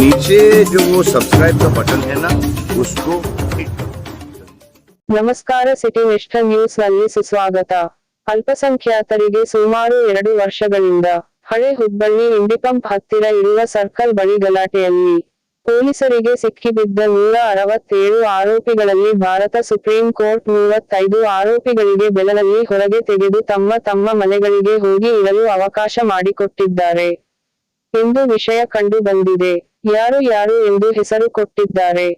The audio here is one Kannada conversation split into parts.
नीचे जो वो सब्सक्राइब का बटन है ना उसको hit करो ನಮಸ್ಕಾರ ಸಿಟಿ ನಿಷ್ಠ ನ್ಯೂಸ್ ನಲ್ಲಿ ಸುಸ್ವಾಗತ ಅಲ್ಪಸಂಖ್ಯಾತರಿಗೆ ಸುಮಾರು ಎರಡು ವರ್ಷಗಳಿಂದ ಹಳೆ ಹುಬ್ಬಳ್ಳಿ ಇಂಡಿಪಂಪ್ ಹತ್ತಿರ ಇರುವ ಸರ್ಕಲ್ ಬಳಿ ಗಲಾಟೆಯಲ್ಲಿ ಪೊಲೀಸರಿಗೆ ಸಿಕ್ಕಿಬಿದ್ದ ನೂರ ಅರವತ್ತೇಳು ಆರೋಪಿಗಳಲ್ಲಿ ಭಾರತ ಸುಪ್ರೀಂ ಕೋರ್ಟ್ ಮೂವತ್ತೈದು ಆರೋಪಿಗಳಿಗೆ ಬೆಳನಲ್ಲಿ ಹೊರಗೆ ತೆಗೆದು ತಮ್ಮ ತಮ್ಮ ಮನೆಗಳಿಗೆ ಹೋಗಿ ಇರಲು ಅವಕಾಶ ಮಾಡಿಕೊಟ್ಟಿದ್ದಾರೆ ಎಂದು ವಿಷಯ ಕಂಡು ಬಂದಿದೆ ಯಾರು ಯಾರು ಎಂದು ಹೆಸರು ಕೊಟ್ಟಿದ್ದಾರೆ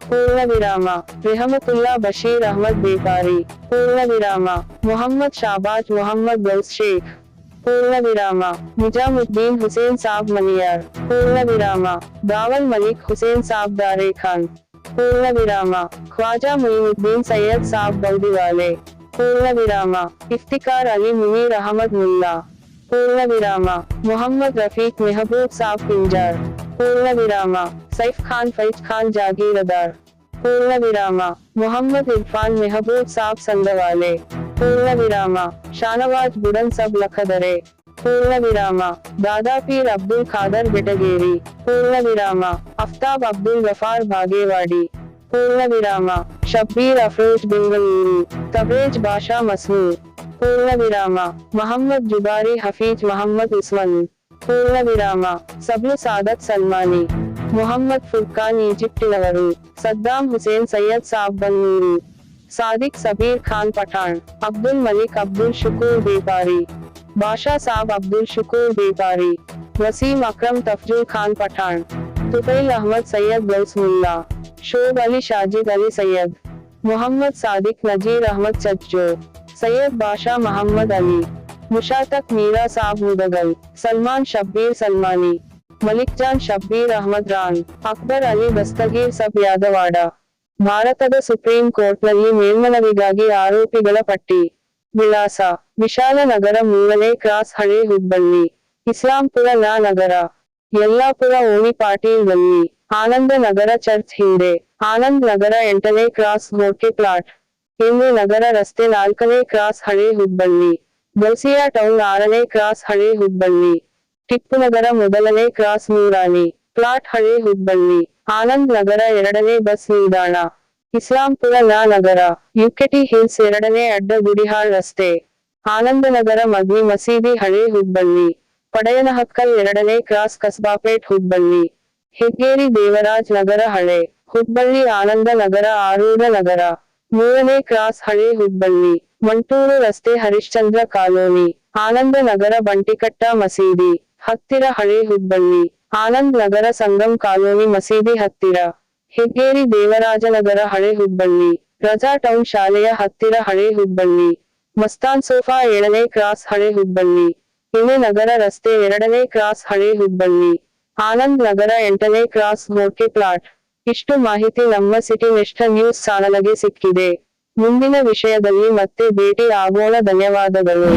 ಪೂರ್ಣ ವಿರಾಮ ರೆಹಮತುಲ್ಲಾ ಬಶೀರ್ ಅಹಮದ್ ಬೇಪಾರಿ ಪೂರ್ಣ ವಿರಾಮ ಮೊಹಮ್ಮದ್ ಶಾಬಾಜ್ ಮೊಹಮ್ಮದ್ ಗೌಸ್ ಶೇಖ್ ಪೂರ್ಣ ವಿರಾಮ ನಿಜಾಮುದ್ದೀನ್ ಹುಸೇನ್ ಸಾಬ್ ಮನಿಯಾರ್ ಪೂರ್ಣ ವಿರಾಮ ದಾವಲ್ ಮಲಿಕ್ ಹುಸೇನ್ ಸಾಬ್ ದಾರೆ ಖಾನ್ ಪೂರ್ಣ ವಿರಾಮ ಖ್ವಾಜಾ ಮುಯಿನುದ್ದೀನ್ ಸೈಯದ್ ಸಾಬ್ ಬೌದಿವಾಲೆ ಪೂರ್ಣ ವಿರಾಮ ಇಫ್ತಿಕಾರ್ ಅಲಿ ಮುನೀರ್ ಅಹಮದ್ ಮುಲ್ಲಾ ಪೂರ್ಣ ವಿರಾಮ ಮೊಹಮ್ಮದ್ ರಫೀಕ್ ಮೆಹಬೂಬ್ ಸಾಬ್ ಪಿಂಜಾರ್ पूर्ण विरामा सैफ खान, फैज खान जागीरदार पूर्ण विरामा मोहम्मद इरफान, मेहबूब साहब, संगवाले। पूर्ण विरामा शाहनवाज, बुडन सब, लखदरे। पूर्ण विरामा दादा पीर अब्दुल खादर, बिटगेरी। पूर्ण विरामा अफ्ताब अब्दुल गफार, भागेवाड़ी। पूर्ण विरामा शब्बीर अफरोज, बेंगलुरु। तबरेज बाशा मसूर पूर्ण विरामा मोहम्मद जुबारी, हफीज मोहम्मद उस्मान। ಪೂರ್ಣ ವಿರಾಮ ಸಬ್ಲು ಸಾದತ್ ಸಲ್ಮಾನಿ ಮೊಹಮ್ಮದ್ ಫುರ್ಖಾನ್ ಈಜಿಪ್ಟಿನವರು ಸದ್ದಾಂ ಹುಸೇನ್ ಸೈಯದ್ ಸಾಬ್ ಬನ್ನೂರು ಸಾದಿಕ್ ಸಬೀರ್ ಖಾನ್ ಪಠಾಣ್ ಅಬ್ದುಲ್ ಮಲಿಕ್ ಅಬ್ದುಲ್ ಶುಕೂರ್ ಬೇಪಾರಿ ಬಾಷಾ ಸಾಬ್ ಅಬ್ದುಲ್ ಶುಕೂರ್ ಬೇಪಾರಿ ವಸೀಂ ಅಕ್ರಮ್ ತಫ್ಜುಲ್ ಖಾನ್ ಪಠಾಣ್ ತುಫೈಲ್ ಅಹಮದ್ ಸೈಯದ್ ಗೌಸ್ ಮುಲ್ಲಾ ಶೋಬ್ ಅಲಿ ಶಾಜಿದ್ ಅಲಿ ಸೈಯದ್ ಮೊಹಮ್ಮದ್ ಸಾದಿಕ್ ನಜೀರ್ ಅಹಮದ್ ಚಜ್ಜೋ ಸೈಯದ್ ಬಾಷಾ ಮೊಹಮ್ಮದ್ ಮುಷಾತಕ್ ಮೀರಾ ಸಾಬ್ ಮುದಗಲ್ ಸಲ್ಮಾನ್, ಶಬ್ಬೀರ್ ಸಲ್ಮಾನಿ, ಮಲಿಕ್ ಜಾನ್, ಶಬ್ಬೀರ್ ಅಹಮದ್ ರಾನ್ ಅಕ್ಬರ್ ಅಲಿ ದಸ್ತಗೀರ್ ಸಬ್ ಯಾದವಾಡ. ಭಾರತದ ಸುಪ್ರೀಂ ಕೋರ್ಟ್ನಲ್ಲಿ ಮೇಲ್ಮನವಿಗಾಗಿ ಆರೋಪಿಗಳ ಪಟ್ಟಿ. ವಿಳಾಸ ವಿಶಾಲ ನಗರ ಮೂರನೇ ಕ್ರಾಸ್ ಹಳೆ ಹುಬ್ಬಳ್ಳಿ, ಇಸ್ಲಾಂಪುರ ನಾ ನಗರ, ಯಲ್ಲಾಪುರ ಓಣಿ ಪಾಟೀಲ್ ಗಲ್ಲಿ ಆನಂದ ನಗರ ಚರ್ಚ್ ಹಿಂದೆ ಆನಂದ್ ನಗರ ಎಂಟನೇ ಕ್ರಾಸ್ ಗೋಕೆ ಪ್ಲಾಟ್ ಇಂದು ನಗರ ರಸ್ತೆ ನಾಲ್ಕನೇ ಕ್ರಾಸ್ ಹಳೆ ಹುಬ್ಬಳ್ಳಿ. ಗೌಸಿಯಾ ಟೌನ್ ಆರನೇ ಕ್ರಾಸ್ ಹಳೆ ಹುಬ್ಬಳ್ಳಿ. ಟಿಪ್ಪುನಗರ ಮೊದಲನೇ ಕ್ರಾಸ್ ನೂರಾಣಿ ಪ್ಲಾಟ್ ಹಳೆ ಹುಬ್ಬಳ್ಳಿ. ಆನಂದ್ ನಗರ ಎರಡನೇ ಬಸ್ ನಿಲ್ದಾಣ. ಇಸ್ಲಾಂಪುರ ನಾ ನಗರ. ಯುಕೆಟಿ ಹಿಲ್ಸ್ ಎರಡನೇ ಅಡ್ಡ ಗುಡಿಹಾಳ್ ರಸ್ತೆ. ಆನಂದನಗರ ಮದ್ವಿ ಮಸೀದಿ ಹಳೆ ಹುಬ್ಬಳ್ಳಿ. ಪಡೆಯನಹಕ್ಕಲ್ ಎರಡನೇ ಕ್ರಾಸ್ ಕಸ್ಬಾಪೇಟ್ ಹುಬ್ಬಳ್ಳಿ. ಹೆಗ್ಗೇರಿ ದೇವರಾಜ್ ನಗರ ಹಳೆ. ಹುಬ್ಬಳ್ಳಿ ಆನಂದ ನಗರ ಆರೂಢ ನಗರ. ಮೂರನೇ ಕ್ರಾಸ್ ಹಳೆ ಹುಬ್ಬಳ್ಳಿ ಮಂಟೂರು ರಸ್ತೆ ಹರಿಶ್ಚಂದ್ರ ಕಾಲೋನಿ, ಆನಂದ ನಗರ ಬಂಟಿಕಟ್ಟ ಮಸೀದಿ, ಹತ್ತಿರ ಹಳೆ ಹುಬ್ಬಳ್ಳಿ, ಆನಂದ್ ನಗರ ಸಂಗಮ್ ಕಾಲೋನಿ ಮಸೀದಿ ಹತ್ತಿರ, ಹೆಗ್ಗೇರಿ ದೇವರಾಜನಗರ ಹಳೆ ಹುಬ್ಬಳ್ಳಿ, ರಜಾ ಟೌನ್ ಶಾಲೆಯ ಹತ್ತಿರ ಹಳೆ ಹುಬ್ಬಳ್ಳಿ, ಮಸ್ತಾನ್ ಸೋಫಾ ಏಳನೇ ಕ್ರಾಸ್ ಹಳೆ ಹುಬ್ಬಳ್ಳಿ ಎಣ್ಣೆ ನಗರ ರಸ್ತೆ ಎರಡನೇ ಕ್ರಾಸ್ ಹಳೆ ಹುಬ್ಬಳ್ಳಿ, ಆನಂದ್ ನಗರ ಎಂಟನೇ ಕ್ರಾಸ್ ಮೋರ್ಕೆ ಪ್ಲಾಟ್. ಇಷ್ಟು ಮಾಹಿತಿ ನಮ್ಮ ಸಿಟಿ ನೆಷ್ಟ ನ್ಯೂಸ್ ಚಾನಲ್ಗೆ ಸಿಕ್ಕಿದೆ. ಮುಂದಿನ ವಿಷಯದಲ್ಲಿ ಮತ್ತೆ ಭೇಟಿ ಆಗೋಣ. ಧನ್ಯವಾದಗಳು.